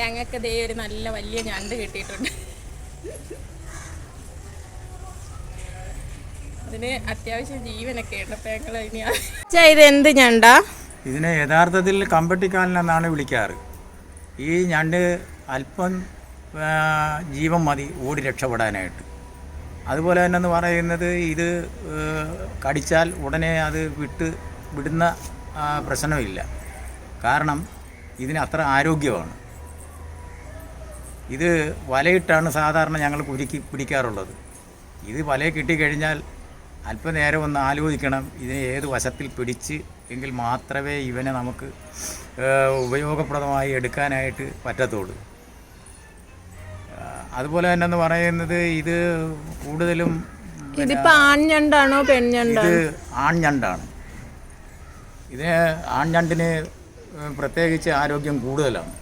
ഞങ്ങൾക്ക് ദേ ഒരു നല്ല വലിയ ഞണ്ട് കിട്ടിയിട്ടുണ്ട്. അതിന് അത്യാവശ്യം ജീവനൊക്കെ ഉണ്ട് അപ്പൊ ഞങ്ങൾ ഇത് എന്ത് ഞണ്ടാ? ഇതിനെ യഥാർത്ഥത്തിൽ കമ്പട്ടിക്കാലൻ എന്നാണ് വിളിക്കാറ്. ഈ ഞണ്ട് അല്പം ജീവൻ മതി ഓടി രക്ഷപ്പെടാനായിട്ട്. അതുപോലെ തന്നെ എന്ന് പറയുന്നത് ഇത് കടിച്ചാൽ ഉടനെ അത് വിട്ട് വിടുന്ന പ്രശ്നമില്ല. കാരണം ഇതിന് അത്ര ആരോഗ്യമാണ്. ഇത് വലയിട്ടാണ് സാധാരണ ഞങ്ങൾ കുരുക്കി പിടിക്കാറുള്ളത്. ഇത് വലയെ കിട്ടിക്കഴിഞ്ഞാൽ അല്പനേരം ഒന്ന് ആലോചിക്കണം ഇതിനെ ഏത് വശത്തിൽ പിടിച്ച് എങ്കിൽ മാത്രമേ ഇവനെ നമുക്ക് ഉപയോഗപ്രദമായി എടുക്കാനായിട്ട് പറ്റത്തുള്ളൂ. അതുപോലെ തന്നെ എന്ന് പറയുന്നത് ഇത് കൂടുതലും ഇതിപ്പോ ആൺഞണ്ടാണോ പെൺഞണ്ടാണോ? ഇത് ആൺഞണ്ടാണ്. ഇതിന് ആൺഞണ്ടിന് പ്രത്യേകിച്ച് ആരോഗ്യം കൂടുതലാണ്.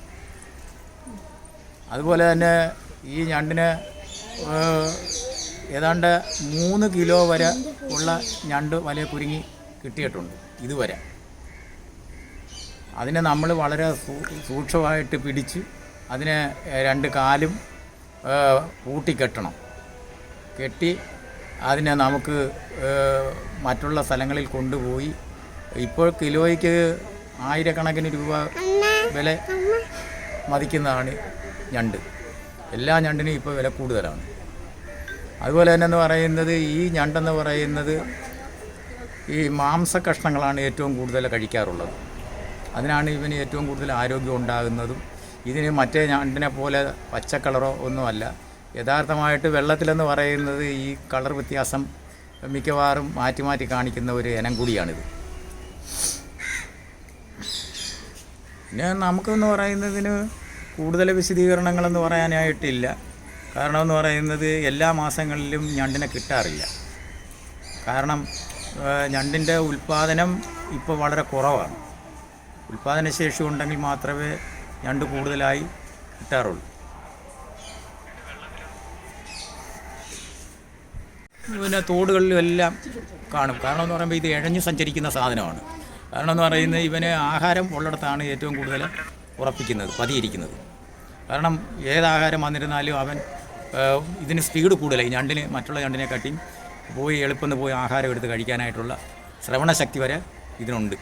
അതുപോലെ തന്നെ ഈ ഞണ്ടിന് ഏതാണ്ട് മൂന്ന് കിലോ വരെ ഉള്ള ഞണ്ട് വലിയ കുരുങ്ങി കിട്ടിയിട്ടുണ്ട് ഇതുവരെ. അതിനെ നമ്മൾ വളരെ സൂക്ഷ്മമായിട്ട് പിടിച്ച് അതിനെ രണ്ട് കാലും കൂട്ടിക്കെട്ടണം കെട്ടി അതിനെ നമുക്ക് മറ്റുള്ള സ്ഥലങ്ങളിൽ കൊണ്ടുപോയി ഇപ്പോൾ കിലോയ്ക്ക് ആയിരക്കണക്കിന് രൂപ വില മതിക്കുന്നതാണ് ഞണ്ട്. എല്ലാ ഞണ്ടിനും ഇപ്പോൾ വില കൂടുതലാണ്. അതുപോലെ തന്നെ എന്ന് പറയുന്നത് ഈ ഞണ്ടെന്ന് പറയുന്നത് ഈ മാംസ കഷ്ണങ്ങളാണ് ഏറ്റവും കൂടുതൽ കഴിക്കാറുള്ളത്. അതിനാണ് ഇവന് ഏറ്റവും കൂടുതൽ ആരോഗ്യം ഉണ്ടാകുന്നതും. ഇതിന് മറ്റേ ഞണ്ടിനെ പോലെ പച്ചക്കളറോ ഒന്നുമല്ല. യഥാർത്ഥമായിട്ട് വെള്ളത്തിലെന്ന് പറയുന്നത് ഈ കളർ വ്യത്യാസം മിക്കവാറും മാറ്റി മാറ്റി കാണിക്കുന്ന ഒരു ഇനം കൂടിയാണിത്. പിന്നെ നമുക്കെന്ന് പറയുന്നതിന് കൂടുതൽ വിശദീകരണങ്ങളെന്ന് പറയാനായിട്ടില്ല. കാരണമെന്ന് പറയുന്നത് എല്ലാ മാസങ്ങളിലും ഞണ്ടിനെ കിട്ടാറില്ല. കാരണം ഞണ്ടിന്റെ ഉൽപ്പാദനം ഇപ്പോൾ വളരെ കുറവാണ്. ഉൽപ്പാദനശേഷി ഉണ്ടെങ്കിൽ മാത്രമേ ഞണ്ട് കൂടുതലായി കിട്ടാറുള്ളൂ. പിന്നെ തോടുകളിലും എല്ലാം കാണും. കാരണം എന്ന് പറയുമ്പോൾ ഇത് ഇഴഞ്ഞു സഞ്ചരിക്കുന്ന സാധനമാണ്. കാരണം എന്ന് പറയുന്നത് ഇവന് ആഹാരം ഉള്ളിടത്താണ് ഏറ്റവും കൂടുതൽ ഉറപ്പിക്കുന്നത് പതിയിരിക്കുന്നത്. കാരണം ഏതാഹാരം വന്നിരുന്നാലും അവൻ ഇതിന് സ്പീഡ് കൂടുതലായി ഞണ്ടിന് മറ്റുള്ള ഞണ്ടിനെക്കാട്ടിയും പോയി എളുപ്പം പോയി ആഹാരം എടുത്ത് കഴിക്കാനായിട്ടുള്ള ശ്രവണശക്തി വരെ ഇതിനുണ്ട്.